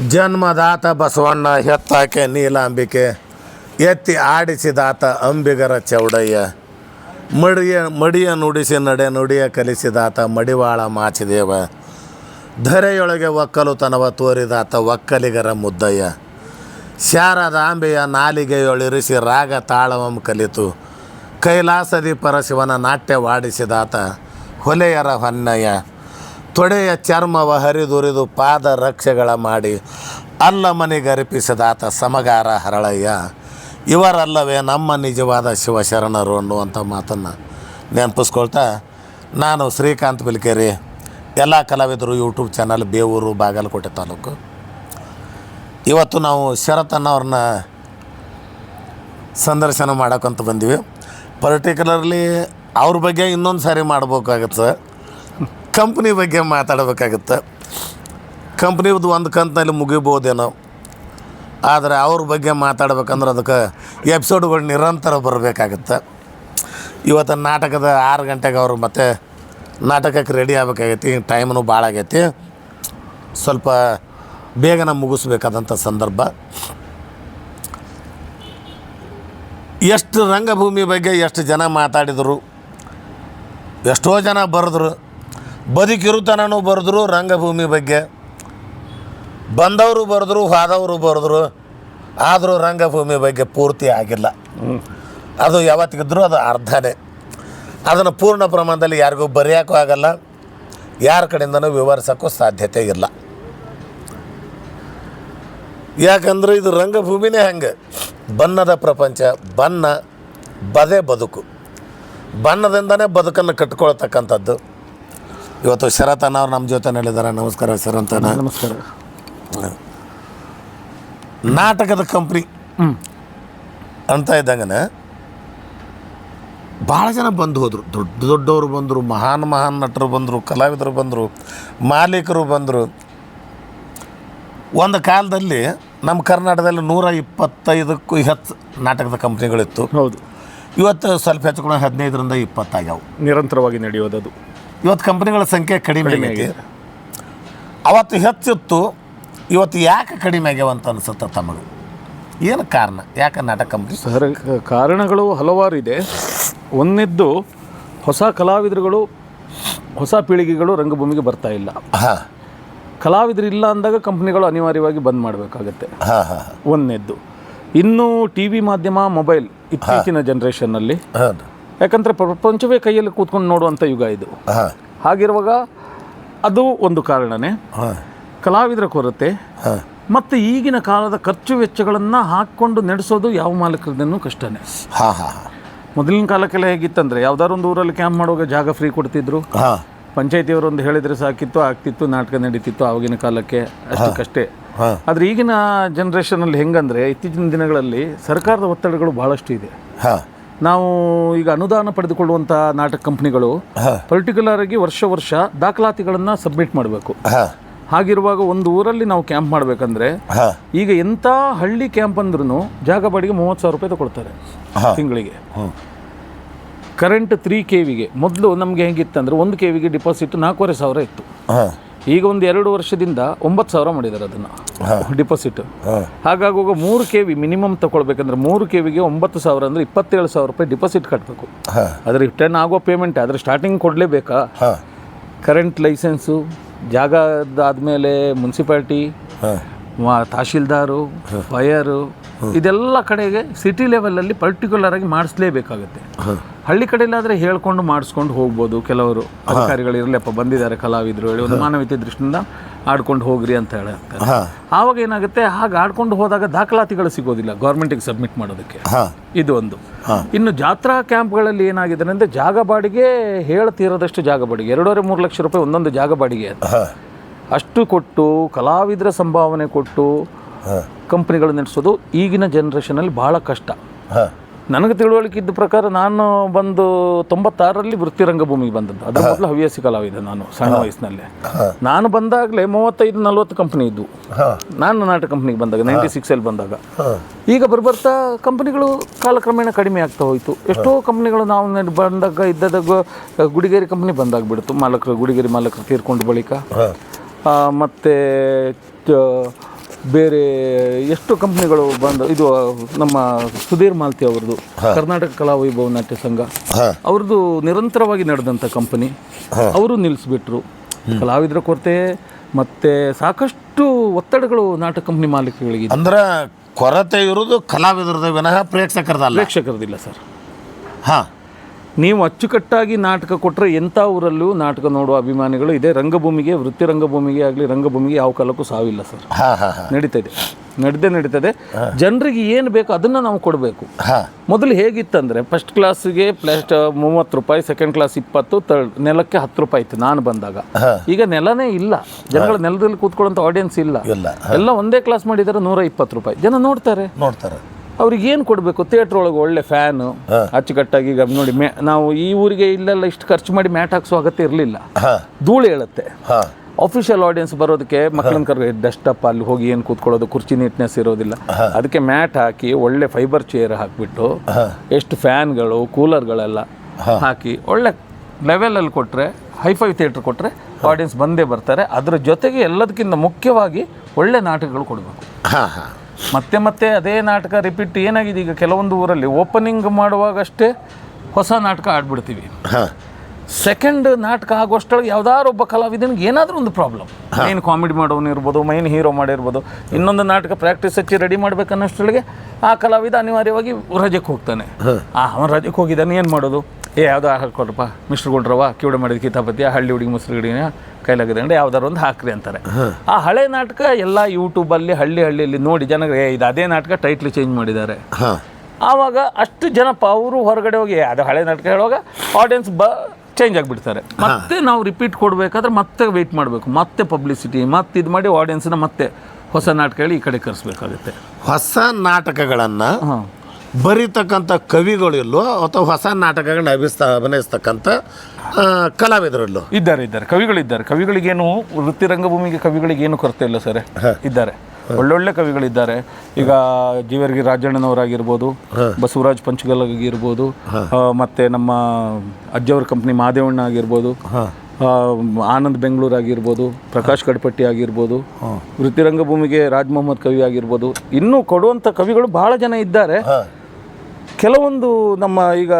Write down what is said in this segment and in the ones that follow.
ಜನ್ಮದಾತ ಬಸವಣ್ಣ ಹೆತ್ತಾಕೆ ನೀಲಾಂಬಿಕೆ. ಎತ್ತಿ ಆಡಿಸಿದಾತ ಅಂಬಿಗರ ಚೌಡಯ್ಯ. ಮಡಿಯ ಮಡಿಯ ನುಡಿಸಿ ನಡೆ ನುಡಿಯ ಕಲಿಸಿದಾತ ಮಡಿವಾಳ ಮಾಚಿದೇವ. ಧರೆಯೊಳಗೆ ಒಕ್ಕಲುತನವ ತೋರಿದಾತ ಒಕ್ಕಲಿಗರ ಮುದ್ದಯ್ಯ. ಶಾರದಾಂಬೆಯ ನಾಲಿಗೆಯೊಳಿರಿಸಿ ರಾಗ ತಾಳವಂ ಕಲಿತು. ಕೈಲಾಸದಿ ಪರಶಿವನ ನಾಟ್ಯವಾಡಿಸಿದಾತ ಹೊಲೆಯರ ಹೊನ್ನಯ್ಯ. ತೊಡೆಯ ಚರ್ಮವ ಹರಿದುರಿದು ಪಾದ ರಕ್ಷೆಗಳ ಮಾಡಿ ಅಲ್ಲ ಮನೆಗರಿಪಿಸಿದಾತ ಸಮಗಾರ ಹರಳಯ್ಯ. ಇವರಲ್ಲವೇ ನಮ್ಮ ನಿಜವಾದ ಶಿವಶರಣರು ಅನ್ನುವಂಥ ಮಾತನ್ನು ನೆನಪಿಸ್ಕೊಳ್ತಾ ನಾನು ಶ್ರೀಕಾಂತ್ ಬಿಲ್ಕೇರಿ, ಎಲ್ಲ ಕಲಾವಿದರು ಯೂಟ್ಯೂಬ್ ಚಾನಲ್ ಬೇವೂರು ಬಾಗಲಕೋಟೆ ತಾಲೂಕು. ಇವತ್ತು ನಾವು ಶರತನ್ನವ್ರನ್ನ ಸಂದರ್ಶನ ಮಾಡೋಕ್ಕಂತ ಬಂದ್ವಿ. ಪರ್ಟಿಕ್ಯುಲರ್ಲಿ ಅವ್ರ ಬಗ್ಗೆ ಇನ್ನೊಂದು ಸಾರಿ ಮಾಡ್ಬೇಕಾಗತ್ತೆ. ಕಂಪ್ನಿ ಬಗ್ಗೆ ಮಾತಾಡಬೇಕಾಗತ್ತೆ. ಕಂಪ್ನಿದು ಒಂದು ಕಂತಿನಲ್ಲಿ ಮುಗಿಬೋದೇನೋ. ಆದರೆ ಅವ್ರ ಬಗ್ಗೆ ಮಾತಾಡ್ಬೇಕಂದ್ರೆ ಅದಕ್ಕೆ ಎಪಿಸೋಡ್ಗಳು ನಿರಂತರ ಬರಬೇಕಾಗತ್ತೆ. ಇವತ್ತು ನಾಟಕದ ಆರು ಗಂಟೆಗೆ ಅವರು ಮತ್ತೆ ನಾಟಕಕ್ಕೆ ರೆಡಿ ಆಗಬೇಕಾಗೈತಿ ಟೈಮ್ನು ಭಾಳ ಆಗೈತಿ. ಸ್ವಲ್ಪ ಬೇಗನೆ ಮುಗಿಸ್ಬೇಕಾದಂಥ ಸಂದರ್ಭ. ಎಷ್ಟು ರಂಗಭೂಮಿ ಬಗ್ಗೆ ಎಷ್ಟು ಜನ ಮಾತಾಡಿದರು, ಎಷ್ಟೋ ಜನ ಬರೆದ್ರು. ಬದುಕಿರುತನೂ ಬರೆದ್ರು ರಂಗಭೂಮಿ ಬಗ್ಗೆ. ಬಂದವರು ಬರೆದ್ರು, ಹೋದವರು ಬರೆದ್ರು, ಆದರೂ ರಂಗಭೂಮಿ ಬಗ್ಗೆ ಪೂರ್ತಿ ಆಗಿಲ್ಲ. ಅದು ಯಾವತ್ತಿಗಿದ್ರೂ ಅದು ಅರ್ಧನೇ. ಅದನ್ನು ಪೂರ್ಣ ಪ್ರಮಾಣದಲ್ಲಿ ಯಾರಿಗೂ ಬರೆಯೋಕ್ಕೂ ಆಗಲ್ಲ, ಯಾರ ಕಡೆಯಿಂದನೂ ವಿವರಿಸೋಕ್ಕೂ ಸಾಧ್ಯತೆ ಇಲ್ಲ. ಯಾಕಂದ್ರೆ ಇದು ರಂಗಭೂಮಿನೇ ಹಂಗೆ. ಬಣ್ಣದ ಪ್ರಪಂಚ, ಬಣ್ಣ, ಬದೇ ಬದುಕು. ಬಣ್ಣದಿಂದನೇ ಬದುಕನ್ನು ಕಟ್ಕೊಳ್ತಕ್ಕಂಥದ್ದು. ಇವತ್ತು ಶರತನ ಅವ್ರು ನಮ್ಮ ಜೊತೆ ಹೇಳಿದ್ದಾರೆ ನಮಸ್ಕಾರ ಅಂತ ನಮಸ್ಕಾರ. ನಾಟಕದ ಕಂಪ್ನಿ ಅಂತ ಇದ್ದಂಗೆ ಭಾಳ ಜನ ಬಂದು ಹೋದರು. ದೊಡ್ಡ ದೊಡ್ಡವರು ಬಂದರು ಮಹಾನ್ ಮಹಾನ್ ನಟರು ಬಂದರು ಕಲಾವಿದರು ಬಂದರು ಮಾಲೀಕರು ಬಂದರು. ಒಂದು ಕಾಲದಲ್ಲಿ ನಮ್ಮ ಕರ್ನಾಟಕದಲ್ಲಿ ನೂರ ಇಪ್ಪತ್ತೈದಕ್ಕೂ ಹೆಚ್ಚು ನಾಟಕದ ಕಂಪ್ನಿಗಳಿತ್ತು. ಹೌದು. ಇವತ್ತು ಸ್ವಲ್ಪ ಹೆಚ್ಚು ಹದಿನೈದರಿಂದ ಇಪ್ಪತ್ತಾಗ್ಯಾವು. ನಿರಂತರವಾಗಿ ನಡೆಯೋದದು. ಇವತ್ತು ಕಂಪ್ನಿಗಳ ಸಂಖ್ಯೆ ಕಡಿಮೆ ಆಗೈತಿ. ಅವತ್ತು ಹೆಚ್ಚಿತ್ತು ಇವತ್ತು ಯಾಕೆ ಕಡಿಮೆ ಆಗ್ಯಾವ ಅಂತ ಅನಿಸುತ್ತೆ ತಮಗೆ? ಏನು ಕಾರಣ? ಯಾಕೆ ನಾಟಕ ಕಂಪ್ನಿ ಸರ್ ಕಾರಣಗಳು ಹಲವಾರು ಇದೆ ಒಂದಿದ್ದು ಹೊಸ ಕಲಾವಿದರುಗಳು ಹೊಸ ಪೀಳಿಗೆಗಳು ರಂಗಭೂಮಿಗೆ ಬರ್ತಾ ಇಲ್ಲ. ಹಾಂ. ಕಲಾವಿದರು ಇಲ್ಲ ಅಂದಾಗ ಕಂಪ್ನಿಗಳು ಅನಿವಾರ್ಯವಾಗಿ ಬಂದ್ ಮಾಡಬೇಕಾಗತ್ತೆ. ಹಾಂ ಹಾಂ ಒಂದನೇದ್ದು ಇನ್ನು ಟಿ ವಿ ಮಾಧ್ಯಮ ಮೊಬೈಲ್ ಇತ್ತೀಚಿನ ಜನ್ರೇಷನ್ನಲ್ಲಿ ಯಾಕಂದರೆ ಪ್ರಪಂಚವೇ ಕೈಯಲ್ಲಿ ಕೂತ್ಕೊಂಡು ನೋಡುವಂಥ ಯುಗ ಇದು. ಹಾಗಿರುವಾಗ ಅದು ಒಂದು ಕಾರಣನೇ. ಕಲಾವಿದರ ಕೊರತೆ. ಹಾಂ. ಮತ್ತು ಈಗಿನ ಕಾಲದ ಖರ್ಚು ವೆಚ್ಚಗಳನ್ನು ಹಾಕ್ಕೊಂಡು ನಡೆಸೋದು ಯಾವ ಮಾಲೀಕರದನ್ನು ಕಷ್ಟನೇ. ಹಾಂ ಮೊದಲಿನ ಕಾಲಕ್ಕೆಲ್ಲ ಹೇಗಿತ್ತಂದರೆ ಯಾವ್ದಾದ್ರು ಒಂದು ಊರಲ್ಲಿ ಕ್ಯಾಂಪ್ ಮಾಡುವಾಗ ಜಾಗ ಫ್ರೀ ಕೊಡ್ತಿದ್ರು. ಹಾಂ. ಪಂಚಾಯತಿಯವರು ಒಂದು ಹೇಳಿದರೆ ಸಾಕಿತ್ತು ಆಗ್ತಿತ್ತು ನಾಟಕ ನಡೀತಿತ್ತು ಆವಾಗಿನ ಕಾಲಕ್ಕೆ ಅಷ್ಟಕ್ಕಷ್ಟೇ ಆದರೆ ಈಗಿನ ಜನ್ರೇಷನಲ್ಲಿ ಹೆಂಗಂದರೆ ಇತ್ತೀಚಿನ ದಿನಗಳಲ್ಲಿ ಸರ್ಕಾರದ ಒತ್ತಡಗಳು ಭಾಳಷ್ಟು ಇದೆ. ಹಾಂ. ನಾವು ಈಗ ಅನುದಾನ ಪಡೆದುಕೊಳ್ಳುವಂಥ ನಾಟಕ ಕಂಪ್ನಿಗಳು ಪರ್ಟಿಕ್ಯುಲರ್ ಆಗಿ ವರ್ಷ ವರ್ಷ ದಾಖಲಾತಿಗಳನ್ನು ಸಬ್ಮಿಟ್ ಮಾಡಬೇಕು. ಹಾಗಿರುವಾಗ ಒಂದು ಊರಲ್ಲಿ ನಾವು ಕ್ಯಾಂಪ್ ಮಾಡಬೇಕಂದ್ರೆ ಈಗ ಎಂಥ ಹಳ್ಳಿ ಕ್ಯಾಂಪ್ ಅಂದ್ರೂ ಜಾಗ ಬಾಡಿಗೆ ಮೂವತ್ತು ಸಾವಿರ ರೂಪಾಯಿ ತಗೊಳ್ತಾರೆ ತಿಂಗಳಿಗೆ. ಕರೆಂಟ್ ತ್ರೀ ಕೆ ವಿಗೆ ಮೊದಲು ನಮಗೆ ಹೆಂಗಿತ್ತಂದ್ರೆ ಒಂದು ಕೆ ವಿಗೆ ಡಿಪಾಸಿಟ್ ನಾಲ್ಕೂವರೆ ಸಾವಿರ ಇತ್ತು. ಈಗ ಒಂದು ಎರಡು ವರ್ಷದಿಂದ ಒಂಬತ್ತು ಸಾವಿರ ಮಾಡಿದ್ದಾರೆ ಅದನ್ನು. ಡಿಪಾಸಿಟ್ ಹಾಗಾಗಿ ಹಾಗಾಗುವಾಗ ಮೂರು ಕೆ ವಿ ಮಿನಿಮಮ್ ತಗೊಳ್ಬೇಕಂದ್ರೆ ಮೂರು ಕೆ ವಿಗೆ ಒಂಬತ್ತು ಸಾವಿರ ಅಂದರೆ ಇಪ್ಪತ್ತೇಳು ಸಾವಿರ ರೂಪಾಯಿ ಡಿಪಾಸಿಟ್ ಕಟ್ಟಬೇಕು ಅದ್ರ ರಿಟರ್ನ್ ಆಗೋ ಪೇಮೆಂಟ್ ಆದರೆ ಸ್ಟಾರ್ಟಿಂಗ್ ಕೊಡಲೇಬೇಕಾ? ಕರೆಂಟ್ ಲೈಸೆನ್ಸು ಜಾಗದಾದಮೇಲೆ ಮುನ್ಸಿಪಾಲ್ಟಿ ತಹಶೀಲ್ದಾರು ಫೈರು ಇದೆಲ್ಲ ಕಡೆಗೆ ಸಿಟಿ ಲೆವೆಲಲ್ಲಿ ಪರ್ಟಿಕ್ಯುಲರ್ ಆಗಿ ಮಾಡಿಸ್ಲೇಬೇಕಾಗುತ್ತೆ. ಹಳ್ಳಿ ಕಡೆಯಲ್ಲಾದರೆ ಹೇಳ್ಕೊಂಡು ಮಾಡಿಸ್ಕೊಂಡು ಹೋಗ್ಬೋದು. ಕೆಲವರು ಅಧಿಕಾರಿಗಳು ಇರಲಿಪ್ಪ ಬಂದಿದ್ದಾರೆ ಕಲಾವಿದರು ಹೇಳಿ ಒಂದು ಮಾನವೀಯತೆ ದೃಷ್ಟಿಯಿಂದ ಆಡ್ಕೊಂಡು ಹೋಗ್ರಿ ಅಂತ ಹೇಳಿ ಆವಾಗ ಏನಾಗುತ್ತೆ ಹಾಗೆ ಆಡ್ಕೊಂಡು ಹೋದಾಗ ದಾಖಲಾತಿಗಳು ಸಿಗೋದಿಲ್ಲ ಗೌರ್ಮೆಂಟಿಗೆ ಸಬ್ಮಿಟ್ ಮಾಡೋದಕ್ಕೆ. ಇದು ಒಂದು. ಇನ್ನು ಜಾತ್ರಾ ಕ್ಯಾಂಪ್ಗಳಲ್ಲಿ ಏನಾಗಿದೆ ಅಂದರೆ ಜಾಗ ಬಾಡಿಗೆ ಹೇಳ್ತಿರೋದಷ್ಟು ಜಾಗ ಬಾಡಿಗೆ. ಎರಡೂವರೆ ಮೂರು ಲಕ್ಷ ರೂಪಾಯಿ ಒಂದೊಂದು ಜಾಗ ಬಾಡಿಗೆ ಅಂತ. ಅಷ್ಟು ಕೊಟ್ಟು ಕಲಾವಿದರ ಸಂಭಾವನೆ ಕೊಟ್ಟು ಕಂಪ್ನಿಗಳು ನಡೆಸೋದು ಈಗಿನ ಜನ್ರೇಷನಲ್ಲಿ ಭಾಳ ಕಷ್ಟ. ನನಗೆ ತಿಳುವಳಿಕೆ ಇದ್ದ ಪ್ರಕಾರ ನಾನು ಬಂದು ತೊಂಬತ್ತಾರರಲ್ಲಿ ವೃತ್ತಿ ರಂಗಭೂಮಿಗೆ ಬಂದದ್ದು. ಅದರ ಮೊದಲು ಹವ್ಯಾಸಿ ಕಲಾವಿದ ನಾನು ಸಣ್ಣ ವಯಸ್ಸಿನಲ್ಲೇ. ನಾನು ಬಂದಾಗಲೇ ಮೂವತ್ತೈದು ನಲ್ವತ್ತು ಕಂಪ್ನಿ ಇದ್ವು ನಾನು ನಾಟಕ ಕಂಪ್ನಿಗೆ ಬಂದಾಗ ನೈಂಟಿ ಸಿಕ್ಸಲ್ಲಿ ಬಂದಾಗ. ಈಗ ಬರ್ಬರ್ತಾ ಕಂಪ್ನಿಗಳು ಕಾಲಕ್ರಮೇಣ ಕಡಿಮೆ ಆಗ್ತಾ ಹೋಯಿತು. ಎಷ್ಟೋ ಕಂಪ್ನಿಗಳು ನಾವು ಬಂದಾಗ ಇದ್ದದ ಗು- ಗುಡಿಗೇರಿ ಕಂಪ್ನಿ ಬಂದಾಗ್ಬಿಡ್ತು. ಮಾಲಕರು ಗುಡಿಗೇರಿ ಮಾಲಕರು ತೀರ್ಕೊಂಡು ಬಳಿಕ. ಮತ್ತೆ ಬೇರೆ ಎಷ್ಟು ಕಂಪ್ನಿಗಳು ಬಂದು ಇದು ನಮ್ಮ ಸುಧೀರ್ ಮಾಲ್ತಿ ಅವ್ರದ್ದು ಕರ್ನಾಟಕ ಕಲಾ ವೈಭವ ನಾಟ್ಯ ಸಂಘ. ಅವ್ರದ್ದು ನಿರಂತರವಾಗಿ ನಡೆದಂಥ ಕಂಪನಿ. ಅವರು ನಿಲ್ಲಿಸ್ಬಿಟ್ರು ಕಲಾವಿದರ ಕೊರತೆ ಮತ್ತೆ ಸಾಕಷ್ಟು ಒತ್ತಡಗಳು ನಾಟಕ ಕಂಪ್ನಿ ಮಾಲೀಕಗಳಿಗೆ ಅಂದ್ರೆ ಕೊರತೆ ಇರೋದು ಕಲಾವಿದರದ ವಿನಃ ಪ್ರೇಕ್ಷಕರದಲ್ಲ? ಪ್ರೇಕ್ಷಕರದಿಲ್ಲ ಸರ್. ಹಾಂ. ನೀವು ಅಚ್ಚುಕಟ್ಟಾಗಿ ನಾಟಕ ಕೊಟ್ಟರೆ ಎಂಥ ಊರಲ್ಲೂ ನಾಟಕ ನೋಡುವ ಅಭಿಮಾನಿಗಳು ಇದೆ. ರಂಗಭೂಮಿಗೆ ವೃತ್ತಿ ರಂಗಭೂಮಿಗೆ ಆಗಲಿ ರಂಗಭೂಮಿಗೆ ಯಾವ ಕಾಲಕ್ಕೂ ಸಾವಿಲ್ಲ ಸರ್. ಹಾ ಹಾ ಹಾಂ. ನಡೀತಾ ಇದೆ. ನಡೆದೇ ನಡೀತದೆ. ಜನರಿಗೆ ಏನು ಬೇಕು ಅದನ್ನು ನಾವು ಕೊಡಬೇಕು. ಹಾಂ. ಮೊದಲು ಹೇಗಿತ್ತಂದರೆ ಫಸ್ಟ್ ಕ್ಲಾಸಿಗೆ ಪ್ಲಾಸ್ಟ್ ಮೂವತ್ತು ರೂಪಾಯಿ ಸೆಕೆಂಡ್ ಕ್ಲಾಸ್ ಇಪ್ಪತ್ತು ತರ್ಡ್ ನೆಲಕ್ಕೆ ಹತ್ತು ರೂಪಾಯಿ ಇತ್ತು ನಾನು ಬಂದಾಗ. ಈಗ ನೆಲನೇ ಇಲ್ಲ. ಜನಗಳ ನೆಲದಲ್ಲಿ ಕೂತ್ಕೊಳ್ಳೋಂಥ ಆಡಿಯನ್ಸ್ ಇಲ್ಲ. ಇಲ್ಲ. ಎಲ್ಲ ಒಂದೇ ಕ್ಲಾಸ್ ಮಾಡಿದರೆ ನೂರ ಇಪ್ಪತ್ತು ರೂಪಾಯಿ. ಜನ ನೋಡ್ತಾರೆ. ನೋಡ್ತಾರೆ. ಅವ್ರಿಗೆ ಏನು ಕೊಡಬೇಕು? ಥಿಯೇಟ್ರ್ ಒಳಗೆ ಒಳ್ಳೆ ಫ್ಯಾನು ಅಚ್ಚುಕಟ್ಟಾಗಿ ಈಗ ನೋಡಿ ಮೇ ನಾವು ಈ ಊರಿಗೆ ಇಲ್ಲೆಲ್ಲ ಇಷ್ಟು ಖರ್ಚು ಮಾಡಿ ಮ್ಯಾಟ್ ಹಾಕ್ಸೋ ಅಗತ್ಯ ಇರಲಿಲ್ಲ. ಧೂಳು ಹೇಳುತ್ತೆ. ಅಫಿಷಿಯಲ್ ಆಡಿಯನ್ಸ್ ಬರೋದಕ್ಕೆ ಮಕ್ಕಳನ್ನ ಕರ್ ಅಪ್ ಅಲ್ಲಿ ಹೋಗಿ ಏನು ಕೂತ್ಕೊಳ್ಳೋದು ಕುರ್ಚಿ ನೀಟ್ನೆಸ್ ಇರೋದಿಲ್ಲ. ಅದಕ್ಕೆ ಮ್ಯಾಟ್ ಹಾಕಿ ಒಳ್ಳೆ ಫೈಬರ್ ಚೇರ್ ಹಾಕಿಬಿಟ್ಟು ಎಷ್ಟು ಫ್ಯಾನ್ಗಳು ಕೂಲರ್ಗಳೆಲ್ಲ ಹಾಕಿ ಒಳ್ಳೆ ಲೆವೆಲಲ್ಲಿ ಕೊಟ್ಟರೆ ಹೈಫೈ ಥಿಯೇಟ್ರ್ ಕೊಟ್ಟರೆ ಆಡಿಯನ್ಸ್ ಬಂದೇ ಬರ್ತಾರೆ. ಅದರ ಜೊತೆಗೆ ಎಲ್ಲದಕ್ಕಿಂತ ಮುಖ್ಯವಾಗಿ ಒಳ್ಳೆ ನಾಟಕಗಳು ಕೊಡಬೇಕು. ಹಾಂ ಹಾಂ. ಮತ್ತೆ ಮತ್ತೆ ಅದೇ ನಾಟಕ ರಿಪೀಟ್ ಏನಾಗಿದೆ ಈಗ ಕೆಲವೊಂದು ಊರಲ್ಲಿ? ಓಪನಿಂಗ್ ಮಾಡುವಾಗಷ್ಟೇ ಹೊಸ ನಾಟಕ ಆಡ್ಬಿಡ್ತೀವಿ. ಸೆಕೆಂಡ್ ನಾಟಕ ಆಗುವಷ್ಟೊಳಗೆ ಯಾವ್ದಾದ್ರು ಒಬ್ಬ ಕಲಾವಿದನಿಗೆ ಏನಾದರೂ ಒಂದು ಪ್ರಾಬ್ಲಮ್ ಮೈನ್ ಕಾಮಿಡಿ ಮಾಡೋನು ಇರ್ಬೋದು ಮೈನ್ ಹೀರೋ ಮಾಡಿರ್ಬೋದು ಇನ್ನೊಂದು ನಾಟಕ ಪ್ರಾಕ್ಟೀಸ್ ಹಚ್ಚಿ ರೆಡಿ ಮಾಡ್ಬೇಕನ್ನೋಷ್ಟೊಳಗೆ ಆ ಕಲಾವಿದ ಅನಿವಾರ್ಯವಾಗಿ ರಜೆಗೆ ಹೋಗ್ತಾನೆ. ಆ ಅವನು ರಜೆಗೆ ಹೋಗಿದ್ದಾನೆ ಏನು ಮಾಡೋದು? ಏ ಯಾವುದೋ ಕೊಡ್ರಪ್ಪ. ಮಿಸ್ಟರ್ ಗುಂಡ್ರವ ಕಿವಿಡ ಮಾಡಿದ ಕಿತಾಪತಿಯ ಹಳ್ಳಿ ಹುಡುಗಿ ಮುಸ್ರುಗಿಡಿನ ಕೈಲಾಗಿದೆ ಅಂದರೆ ಯಾವ್ದಾರು ಒಂದು ಹಾಕ್ರಿ ಅಂತಾರೆ. ಆ ಹಳೆ ನಾಟಕ ಎಲ್ಲ ಯೂಟ್ಯೂಬಲ್ಲಿ ಹಳ್ಳಿ ಹಳ್ಳಿಯಲ್ಲಿ ನೋಡಿ ಜನರಿಗೆ ಏ, ಇದು ಅದೇ ನಾಟಕ ಟೈಟ್ಲ್ ಚೇಂಜ್ ಮಾಡಿದ್ದಾರೆ. ಆವಾಗ ಅಷ್ಟು ಜನಪ್ಪ ಅವರು ಹೊರಗಡೆ ಹೋಗಿ ಅದು ಹಳೆ ನಾಟಕ ಹೇಳುವಾಗ ಆಡಿಯನ್ಸ್ ಬ ಚೇಂಜ್ ಆಗಿಬಿಡ್ತಾರೆ. ಮತ್ತೆ ನಾವು ರಿಪೀಟ್ ಕೊಡಬೇಕಾದ್ರೆ ಮತ್ತೆ ವೆಯ್ಟ್ ಮಾಡಬೇಕು. ಮತ್ತೆ ಪಬ್ಲಿಸಿಟಿ ಮತ್ತೆ ಇದು ಮಾಡಿ ಆಡಿಯನ್ಸನ್ನ ಮತ್ತೆ ಹೊಸ ನಾಟಕ ಹೇಳಿ ಈ ಕಡೆ ಕರೆಸ್ಬೇಕಾಗುತ್ತೆ. ಹೊಸ ನಾಟಕಗಳನ್ನು ಹಾಂ. ಬರೀತಕ್ಕಂಥ ಕವಿಗಳು ಇಲ್ಲೋ ಅಥವಾ ಹೊಸ ನಾಟಕಗಳನ್ನ ಅಭಿಸ್ತಾ ಅಭಿನಯಿಸ್ತಕ್ಕಂಥ ಕಲಾವಿದರಲ್ಲೂ ಇದ್ದಾರೆ ಇದ್ದಾರೆ. ಕವಿಗಳಿದ್ದಾರೆ. ಕವಿಗಳಿಗೇನು ವೃತ್ತಿ ರಂಗಭೂಮಿಗೆ ಕವಿಗಳಿಗೇನು ಕೊರತೆ ಇಲ್ಲ ಸರ್. ಇದ್ದಾರೆ. ಒಳ್ಳೊಳ್ಳೆ ಕವಿಗಳಿದ್ದಾರೆ. ಈಗ ಜೀವರ್ಗಿ ರಾಜಣ್ಣನವರಾಗಿರ್ಬೋದು ಬಸವರಾಜ್ ಪಂಚಗಲ್ ಆಗಿರ್ಬೋದು ಮತ್ತೆ ನಮ್ಮ ಅಜ್ಜವ್ರ ಕಂಪ್ನಿ ಮಾದೇವಣ್ಣ ಆಗಿರ್ಬೋದು ಆನಂದ್ ಬೆಂಗಳೂರು ಆಗಿರ್ಬೋದು ಪ್ರಕಾಶ್ ಕಡ್ಪಟ್ಟಿ ಆಗಿರ್ಬೋದು ವೃತ್ತಿ ರಂಗಭೂಮಿಗೆ ರಾಜ್ ಮೊಹಮ್ಮದ್ ಕವಿ ಆಗಿರ್ಬೋದು ಇನ್ನೂ ಕೊಡುವಂಥ ಕವಿಗಳು ಬಹಳ ಜನ ಇದ್ದಾರೆ. ಕೆಲವೊಂದು ನಮ್ಮ ಈಗ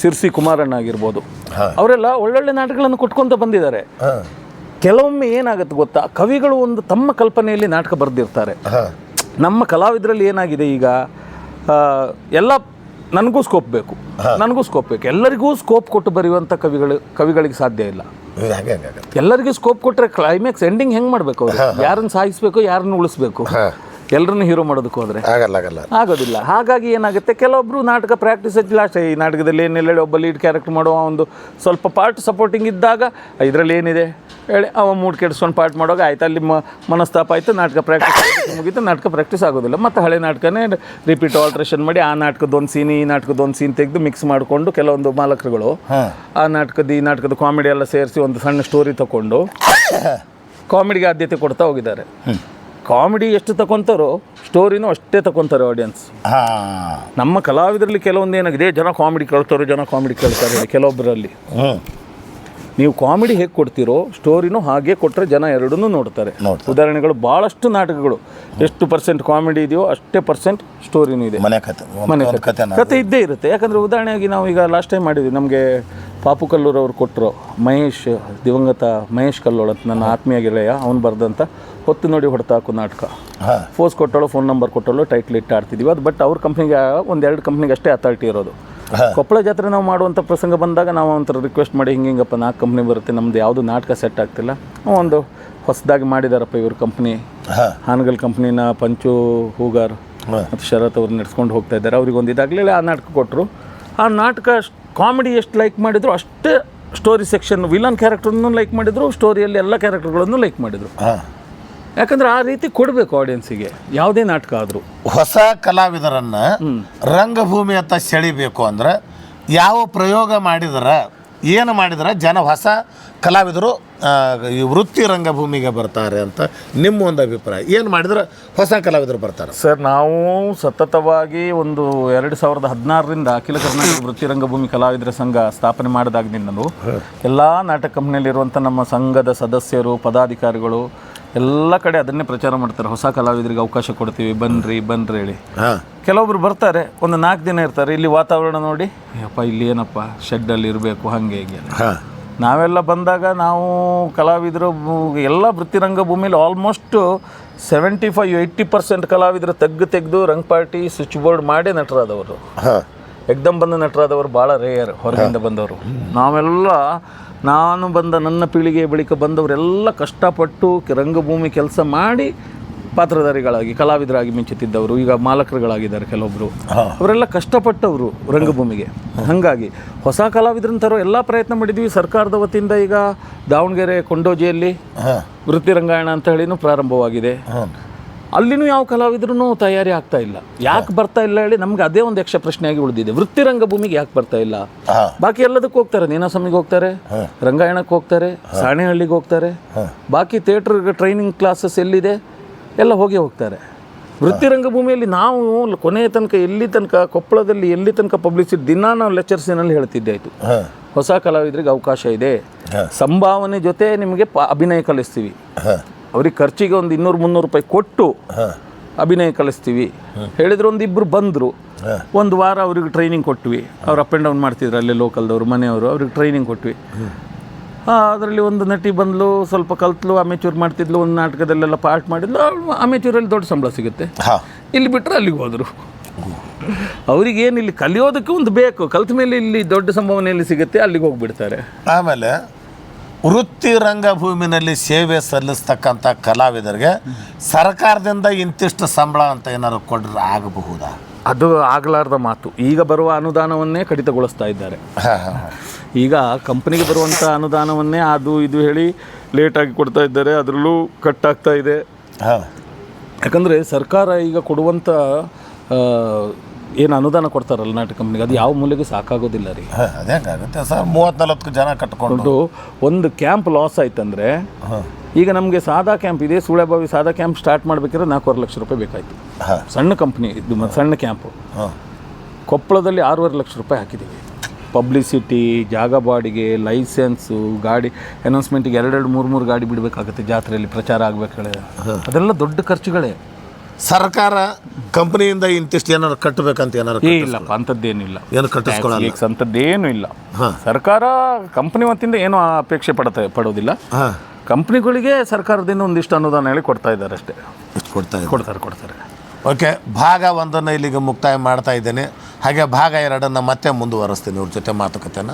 ಸಿರ್ಸಿ ಕುಮಾರಣ್ಣ ಆಗಿರ್ಬೋದು ಅವರೆಲ್ಲ ಒಳ್ಳೊಳ್ಳೆ ನಾಟಕಗಳನ್ನು ಕೊಟ್ಕೊಂತ ಬಂದಿದ್ದಾರೆ. ಕೆಲವೊಮ್ಮೆ ಏನಾಗುತ್ತೆ ಗೊತ್ತಾ? ಕವಿಗಳು ಒಂದು ತಮ್ಮ ಕಲ್ಪನೆಯಲ್ಲಿ ನಾಟಕ ಬರೆದಿರ್ತಾರೆ. ನಮ್ಮ ಕಲಾವಿದರಲ್ಲಿ ಏನಾಗಿದೆ ಈಗ? ಎಲ್ಲ ನನಗೂ ಸ್ಕೋಪ್ ಬೇಕು. ನನಗೂ ಸ್ಕೋಪ್ ಬೇಕು. ಎಲ್ಲರಿಗೂ ಸ್ಕೋಪ್ ಕೊಟ್ಟು ಬರೆಯುವಂಥ ಕವಿಗಳು ಕವಿಗಳಿಗೆ ಸಾಧ್ಯ ಇಲ್ಲ. ಎಲ್ಲರಿಗೂ ಸ್ಕೋಪ್ ಕೊಟ್ಟರೆ ಕ್ಲೈಮ್ಯಾಕ್ಸ್ ಎಂಡಿಂಗ್ ಹೆಂಗೆ ಮಾಡಬೇಕು ಅವರು? ಯಾರನ್ನು ಸಾಯಿಸಬೇಕು ಯಾರನ್ನು ಉಳಿಸ್ಬೇಕು? ಎಲ್ಲರನ್ನು ಹೀರೋ ಮಾಡೋದಕ್ಕೆ ಹೋದರೆ. ಆಗಲ್ಲ ಆಗಲ್ಲ. ಆಗೋದಿಲ್ಲ. ಹಾಗಾಗಿ ಏನಾಗುತ್ತೆ ಕೆಲವೊಬ್ರು ನಾಟಕ ಪ್ರಾಕ್ಟೀಸ್ ಲಾಸ್ಟ್ ಈ ನಾಟಕದಲ್ಲಿ ಏನಿಲ್ಲ ಹೇಳಿ ಒಬ್ಬ ಲೀಡ್ ಕ್ಯಾರೆಕ್ಟರ್ ಮಾಡುವ ಒಂದು ಸ್ವಲ್ಪ ಪಾರ್ಟ್ ಸಪೋರ್ಟಿಂಗ್ ಇದ್ದಾಗ ಇದರಲ್ಲಿ ಏನಿದೆ? ಹೇಳಿ ಅವ ಮೂಡ್ ಕೆಡಿಸ್ಕೊಂಡು ಪಾರ್ಟ್ ಮಾಡುವಾಗ ಆಯ್ತು ಅಲ್ಲಿ ಮನಸ್ತಾಪ ಆಯಿತು ನಾಟಕ ಪ್ರಾಕ್ಟೀಸ್ ಮುಗೀತು ನಾಟಕ ಪ್ರಾಕ್ಟೀಸ್ ಆಗೋದಿಲ್ಲ. ಮತ್ತು ಹಳೆ ನಾಟಕನೇ ರಿಪೀಟ್ ಆಲ್ಟ್ರೇಷನ್ ಮಾಡಿ ಆ ನಾಟಕದ ಒಂದು ಸೀನ್ ಈ ನಾಟಕದ ಒಂದು ಸೀನ್ ತೆಗೆದು ಮಿಕ್ಸ್ ಮಾಡಿಕೊಂಡು ಕೆಲವೊಂದು ಮಾಲಕರುಗಳು ಆ ನಾಟಕದ ಈ ನಾಟಕದ ಕಾಮಿಡಿ ಎಲ್ಲ ಸೇರಿಸಿ ಒಂದು ಸಣ್ಣ ಸ್ಟೋರಿ ತಗೊಂಡು ಕಾಮಿಡಿಗೆ ಆದ್ಯತೆ ಕೊಡ್ತಾ ಹೋಗಿದ್ದಾರೆ. ಕಾಮಿಡಿ ಎಷ್ಟು ತಗೊಂತಾರೋ ಸ್ಟೋರಿನೂ ಅಷ್ಟೇ ತಗೊಂತಾರೆ ಆಡಿಯನ್ಸ್ ನಮ್ಮ ಕಲಾವಿದರಲ್ಲಿ ಕೆಲವೊಂದು ಏನಾಗಿದೆ ಜನ ಕಾಮಿಡಿ ಕೇಳ್ತಾರೋ ಜನ ಕಾಮಿಡಿ ಕೇಳ್ತಾರೆ ಕೆಲವೊಬ್ಬರಲ್ಲಿ ನೀವು ಕಾಮಿಡಿ ಹೇಗೆ ಕೊಡ್ತೀರೋ ಸ್ಟೋರಿನೂ ಹಾಗೆ ಕೊಟ್ಟರೆ ಜನ ಎರಡನ್ನೂ ನೋಡ್ತಾರೆ. ಉದಾಹರಣೆಗಳು ಭಾಳಷ್ಟು ನಾಟಕಗಳು. ಎಷ್ಟು ಪರ್ಸೆಂಟ್ ಕಾಮಿಡಿ ಇದೆಯೋ ಅಷ್ಟೇ ಪರ್ಸೆಂಟ್ ಸ್ಟೋರಿನೂ ಇದೆ. ಮನೆ ಕತೆ ಮನೆ ಕತೆನ ಕತೆ. ಇದ್ದೇ ಇರುತ್ತೆ. ಯಾಕಂದರೆ ಉದಾಹರಣೆಯಾಗಿ ನಾವು ಈಗ ಲಾಸ್ಟ್ ಟೈಮ್ ಮಾಡಿದ್ವಿ ನಮಗೆ ಪಾಪು ಕಲ್ಲೂರವ್ರು ಕೊಟ್ಟರು ಮಹೇಶ್ ದಿವಂಗತ ಮಹೇಶ್ ಕಲ್ಲೋಳ ನನ್ನ ಆತ್ಮೀಯ ಗೆಳೆಯ ಅವನು ಬರೆದಂಥ ಹೊತ್ತು ನೋಡಿ ಹೊಡ್ತಾಕು ನಾಟಕ ಹಾಂ. ಫೋಸ್ ಕೊಟ್ಟಳು ಫೋನ್ ನಂಬರ್ ಕೊಟ್ಟಳು ಟೈಟ್ಲ್ ಇಟ್ಟು ಆಡ್ತಿದ್ವಿ. ಅದು ಬಟ್ ಅವ್ರ ಕಂಪ್ನಿಗೆ ಒಂದೆರಡು ಕಂಪ್ನಿಗೆ ಅಷ್ಟೇ ಅಥಾರಿಟಿ ಇರೋದು. ಕೊಪ್ಪಳ ಜಾತ್ರೆ ನಾವು ಮಾಡುವಂಥ ಪ್ರಸಂಗ ಬಂದಾಗ ನಾವು ಒಂಥರ ರಿಕ್ವೆಸ್ಟ್ ಮಾಡಿ ಹಿಂಗೆ ಹಿಂಗಪ್ಪ ನಾಲ್ಕು ಕಂಪ್ನಿ ಬರುತ್ತೆ ನಮ್ದು ಯಾವುದು ನಾಟಕ ಸೆಟ್ ಆಗ್ತಿಲ್ಲ. ಒಂದು ಹೊಸದಾಗಿ ಮಾಡಿದಾರಪ್ಪ ಇವ್ರ ಕಂಪ್ನಿ ಹಾನಗಲ್ ಕಂಪ್ನಿನ ಪಂಚು ಹೂಗಾರ್ ಮತ್ತು ಶರತ್ ಅವ್ರು ನಡೆಸ್ಕೊಂಡು ಹೋಗ್ತಾ ಇದ್ದಾರೆ. ಅವ್ರಿಗೆ ಒಂದು ಇದಾಗಲಿಲ್ಲ ಆ ನಾಟಕ ಕೊಟ್ಟರು ಆ ನಾಟಕ ಕಾಮಿಡಿ ಎಷ್ಟು ಲೈಕ್ ಮಾಡಿದ್ರು ಅಷ್ಟೇ ಸ್ಟೋರಿ ಸೆಕ್ಷನ್ ವಿಲನ್ ಕ್ಯಾರೆಕ್ಟರ್ನೂ ಲೈಕ್ ಮಾಡಿದ್ರು ಸ್ಟೋರಿಯಲ್ಲಿ ಎಲ್ಲ ಕ್ಯಾರೆಕ್ಟರ್ಗಳನ್ನು ಲೈಕ್ ಮಾಡಿದರು. ಯಾಕಂದ್ರೆ ಆ ರೀತಿ ಕೊಡಬೇಕು ಆಡಿಯನ್ಸಿಗೆ ಯಾವುದೇ ನಾಟಕ ಆದರೂ. ಹೊಸ ಕಲಾವಿದರನ್ನ ಅಂತ ಸೆಳಿಬೇಕು ಅಂದ್ರೆ ಯಾವ ಪ್ರಯೋಗ ಮಾಡಿದ್ರೆ ಏನು ಮಾಡಿದ್ರೆ ಜನ ಹೊಸ ಕಲಾವಿದರು ಈ ವೃತ್ತಿ ರಂಗಭೂಮಿಗೆ ಬರ್ತಾರೆ ಅಂತ ನಿಮ್ಮ ಒಂದು ಅಭಿಪ್ರಾಯ. ಏನು ಮಾಡಿದ್ರೆ ಹೊಸ ಕಲಾವಿದರು ಬರ್ತಾರೆ? ಸರ್ ನಾವು ಸತತವಾಗಿ ಒಂದು ಎರಡು ಸಾವಿರದ ಹದಿನಾರರಿಂದ ಅಖಿಲ ಕರ್ನಾಟಕ ವೃತ್ತಿ ರಂಗಭೂಮಿ ಕಲಾವಿದರ ಸಂಘ ಸ್ಥಾಪನೆ ಮಾಡಿದಾಗಿನಿಂದಲೂ ಎಲ್ಲ ನಾಟಕ ಕಂಪ್ನಿಯಲ್ಲಿರುವಂಥ ನಮ್ಮ ಸಂಘದ ಸದಸ್ಯರು ಪದಾಧಿಕಾರಿಗಳು ಎಲ್ಲ ಕಡೆ ಅದನ್ನೇ ಪ್ರಚಾರ ಮಾಡ್ತಾರೆ. ಹೊಸ ಕಲಾವಿದರಿಗೆ ಅವಕಾಶ ಕೊಡ್ತೀವಿ. ಬನ್ರಿ ಬನ್ರಿ ಹೇಳಿ. ಹಾಂ. ಕೆಲವೊಬ್ರು ಬರ್ತಾರೆ. ಒಂದು ನಾಲ್ಕು ದಿನ ಇರ್ತಾರೆ. ಇಲ್ಲಿ ವಾತಾವರಣ ನೋಡಿ. ಅಪ್ಪ ಇಲ್ಲಿ ಏನಪ್ಪ? ಶೆಡ್ಡಲ್ಲಿ ಇರಬೇಕು. ಹಾಗೆ ಹೀಗೆ. ನಾವೆಲ್ಲ ಬಂದಾಗ ನಾವು ಕಲಾವಿದರು ಎಲ್ಲ ವೃತ್ತಿರಂಗ ಭೂಮಿಲಿ almost seventy five eighty percent ಕಲಾವಿದರು ತೆಗ್ದು ತೆಗೆದು ರಂಗ್ ಪಾರ್ಟಿ ಸ್ವಿಚ್ ಬೋರ್ಡ್ ಮಾಡಿ ನಟರಾದವರು. ಹಾಂ. ಎಕ್ದಮ್ ಬಂದ ನಟರಾದವರು ಭಾಳ ರೇಯರ್ ಹೊರಗಿಂದ ಬಂದವರು. ನಾವೆಲ್ಲ ನಾನು ಬಂದ ನನ್ನ ಪೀಳಿಗೆಯ ಬಳಿಕ ಬಂದವರೆಲ್ಲ ಕಷ್ಟಪಟ್ಟು ರಂಗಭೂಮಿ ಕೆಲಸ ಮಾಡಿ ಪಾತ್ರಧಾರಿಗಳಾಗಿ ಕಲಾವಿದರಾಗಿ ಮಿಂಚುತ್ತಿದ್ದವರು ಈಗ ಮಾಲಕರುಗಳಾಗಿದ್ದಾರೆ ಕೆಲವೊಬ್ಬರು ಅವರೆಲ್ಲ ಕಷ್ಟಪಟ್ಟವರು ರಂಗಭೂಮಿಗೆ. ಹಾಗಾಗಿ ಹೊಸ ಕಲಾವಿದರನ್ನ ತರೋ ಎಲ್ಲ ಪ್ರಯತ್ನ ಮಾಡಿದ್ವಿ. ಸರ್ಕಾರದ ವತಿಯಿಂದ ಈಗ ದಾವಣಗೆರೆ ಕೊಂಡೋಜಿಯಲ್ಲಿ ವೃತ್ತಿ ರಂಗಾಯಣ ಅಂತ ಹೇಳಿನೂ ಪ್ರಾರಂಭವಾಗಿದೆ. ಅಲ್ಲಿನೂ ಯಾವ ಕಲಾವಿದ್ರೂ ತಯಾರಿ ಆಗ್ತಾ ಇಲ್ಲ. ಯಾಕೆ ಬರ್ತಾ ಇಲ್ಲ ಹೇಳಿ ನಮ್ಗೆ ಅದೇ ಒಂದು ಯಕ್ಷ ಪ್ರಶ್ನೆಯಾಗಿ ಉಳಿದಿದೆ. ವೃತ್ತಿ ರಂಗಭೂಮಿಗೆ ಯಾಕೆ ಬರ್ತಾ ಇಲ್ಲ? ಬಾಕಿ ಎಲ್ಲದಕ್ಕೂ ಹೋಗ್ತಾರೆ. ನೀನಾಸಮಿಗೆ ಹೋಗ್ತಾರೆ ರಂಗಾಯಣಕ್ಕೆ ಹೋಗ್ತಾರೆ ಸಾಣೆಹಳ್ಳಿಗೆ ಹೋಗ್ತಾರೆ. ಬಾಕಿ ಥಿಯೇಟರ್ ಟ್ರೈನಿಂಗ್ ಕ್ಲಾಸಸ್ ಎಲ್ಲಿದೆ? ಎಲ್ಲ ಹೋಗಿ ಹೋಗ್ತಾರೆ. ವೃತ್ತಿ ರಂಗಭೂಮಿಯಲ್ಲಿ ನಾವು ಕೊನೆಯ ತನಕ ಎಲ್ಲಿ ತನಕ ಕೊಪ್ಪಳದಲ್ಲಿ ಎಲ್ಲಿ ತನಕ ಪಬ್ಲಿಸಿಟಿ ದಿನ ನಾವು ಲೆಕ್ಚರ್ಸಿನಲ್ಲಿ ಹೇಳ್ತಿದ್ದೆ ಆಯಿತು. ಹೊಸ ಕಲಾವಿದರಿಗೆ ಅವಕಾಶ ಇದೆ. ಸಂಭಾವನೆ ಜೊತೆ ನಿಮಗೆ ಪ ಅಭಿನಯ ಕಲಿಸ್ತೀವಿ. ಅವ್ರಿಗೆ ಖರ್ಚಿಗೆ ಒಂದು ಇನ್ನೂರು ಮುನ್ನೂರು ರೂಪಾಯಿ ಕೊಟ್ಟು ಅಭಿನಯ ಕಳಿಸ್ತೀವಿ. ಹೇಳಿದ್ರು ಒಂದು ಇಬ್ಬರು ಬಂದರು. ಒಂದು ವಾರ ಅವ್ರಿಗೆ ಟ್ರೈನಿಂಗ್ ಕೊಟ್ವಿ. ಅವ್ರು ಅಪ್ ಆ್ಯಂಡ್ ಡೌನ್ ಮಾಡ್ತಿದ್ರು ಅಲ್ಲೇ ಲೋಕಲ್ದವರು ಮನೆಯವರು ಅವ್ರಿಗೆ ಟ್ರೈನಿಂಗ್ ಕೊಟ್ವಿ. ಅದರಲ್ಲಿ ಒಂದು ನಟಿ ಬಂದ್ಲು ಸ್ವಲ್ಪ ಕಲ್ತ್ಲು ಅಮೆಚೂರ್ ಮಾಡ್ತಿದ್ಲು ಒಂದು ನಾಟಕದಲ್ಲೆಲ್ಲ ಪಾರ್ಟ್ ಮಾಡಿದ್ಲು ಅಮೆಚೂರಲ್ಲಿ ದೊಡ್ಡ ಸಂಬಳ ಸಿಗುತ್ತೆ. ಇಲ್ಲಿ ಬಿಟ್ಟರೆ ಅಲ್ಲಿಗೆ ಹೋದರು. ಅವ್ರಿಗೇನು ಇಲ್ಲಿ ಕಲಿಯೋದಕ್ಕೆ ಒಂದು ಬೇಕು ಕಲ್ತ ಮೇಲೆ ಇಲ್ಲಿ ದೊಡ್ಡ ಸಂಭಾವನೆಯಲ್ಲಿ ಸಿಗುತ್ತೆ ಅಲ್ಲಿಗೆ ಹೋಗ್ಬಿಡ್ತಾರೆ. ಆಮೇಲೆ ವೃತ್ತಿ ರಂಗಭೂಮಿನಲ್ಲಿ ಸೇವೆ ಸಲ್ಲಿಸ್ತಕ್ಕಂಥ ಕಲಾವಿದರಿಗೆ ಸರ್ಕಾರದಿಂದ ಇಂತಿಷ್ಟು ಸಂಬಳ ಅಂತ ಏನಾದ್ರು ಕೊಡ್ರೆ ಆಗಬಹುದಾ? ಅದು ಆಗಲಾರ್ದ ಮಾತು. ಈಗ ಬರುವ ಅನುದಾನವನ್ನೇ ಕಡಿತಗೊಳಿಸ್ತಾ ಇದ್ದಾರೆ. ಹಾಂ ಹಾಂ. ಈಗ ಕಂಪ್ನಿಗೆ ಬರುವಂಥ ಅನುದಾನವನ್ನೇ ಅದು ಇದು ಹೇಳಿ ಲೇಟಾಗಿ ಕೊಡ್ತಾ ಇದ್ದಾರೆ. ಅದರಲ್ಲೂ ಕಟ್ ಆಗ್ತಾ ಇದೆ. ಹಾಂ. ಯಾಕಂದರೆ ಸರ್ಕಾರ ಈಗ ಕೊಡುವಂಥ ಏನು ಅನುದಾನ ಕೊಡ್ತಾರಲ್ಲ ನಾಟಕ ಕಂಪ್ನಿಗೆ ಅದು ಯಾವ ಮೂಲೆಗೂ ಸಾಕಾಗೋದಿಲ್ಲ ರೀ. ಅದೇ ಹೆಂಗಾಗುತ್ತೆ ಸರ್ ಮೂವತ್ತು ನಲ್ವತ್ತು ಜನ ಕಟ್ಕೊಂಡು. ಒಂದು ಕ್ಯಾಂಪ್ ಲಾಸ್ ಆಯ್ತಂದ್ರೆ ಹಾಂ. ಈಗ ನಮಗೆ ಸಾದಾ ಕ್ಯಾಂಪ್ ಇದೆ ಸುಳೆಬಾವಿ ಸಾದಾ ಕ್ಯಾಂಪ್ ಸ್ಟಾರ್ಟ್ ಮಾಡಬೇಕಿದ್ರೆ ನಾಲ್ಕೂವರೆ ಲಕ್ಷ ರೂಪಾಯಿ ಬೇಕಾಯಿತು. ಸಣ್ಣ ಕಂಪ್ನಿ ಇದು ಸಣ್ಣ ಕ್ಯಾಂಪು ಹಾಂ. ಕೊಪ್ಪಳದಲ್ಲಿ ಆರೂವರೆ ಲಕ್ಷ ರೂಪಾಯಿ ಹಾಕಿದ್ದೀವಿ ಪಬ್ಲಿಸಿಟಿ ಜಾಗ ಬಾಡಿಗೆ ಲೈಸೆನ್ಸು ಗಾಡಿ ಅನೌನ್ಸ್ಮೆಂಟಿಗೆ ಎರಡೆರಡು ಮೂರು ಮೂರು ಗಾಡಿ ಬಿಡಬೇಕಾಗುತ್ತೆ ಜಾತ್ರೆಯಲ್ಲಿ ಪ್ರಚಾರ ಆಗಬೇಕು ಅದೆಲ್ಲ ದೊಡ್ಡ ಖರ್ಚುಗಳೇ. ಸರ್ಕಾರ ಕಂಪ್ನಿಯಿಂದ ಇಂತಿಷ್ಟು ಏನಾದ್ರು ಕಟ್ಟಬೇಕಂತ ಏನಾರು ಏ ಇಲ್ಲಪ್ಪ ಅಂಥದ್ದೇನಿಲ್ಲ. ಏನು ಕಟ್ಟಿಸ್ಕೊಳ್ಳಲ್ಲ ಅಂಥದ್ದೇನು ಇಲ್ಲ. ಸರ್ಕಾರ ಕಂಪ್ನಿ ವತಿಯಿಂದ ಏನು ಅಪೇಕ್ಷೆ ಪಡ್ತಾ ಪಡೋದಿಲ್ಲ. ಹಾಂ. ಕಂಪ್ನಿಗಳಿಗೆ ಸರ್ಕಾರದಿಂದ ಒಂದಿಷ್ಟು ಅನುದಾನ ಹೇಳಿ ಕೊಡ್ತಾ ಇದ್ದಾರೆ ಅಷ್ಟೇ. ಕೊಡ್ತಾ ಕೊಡ್ತಾರೆ ಕೊಡ್ತಾರೆ. ಓಕೆ ಭಾಗ ಒಂದನ್ನು ಇಲ್ಲಿಗೆ ಮುಕ್ತಾಯ ಮಾಡ್ತಾ ಇದ್ದೇನೆ. ಹಾಗೆ ಭಾಗ ಎರಡನ್ನು ಮತ್ತೆ ಮುಂದುವರೆಸ್ತೀನಿ. ಇವ್ರ ಜೊತೆ ಮಾತುಕತೆನ.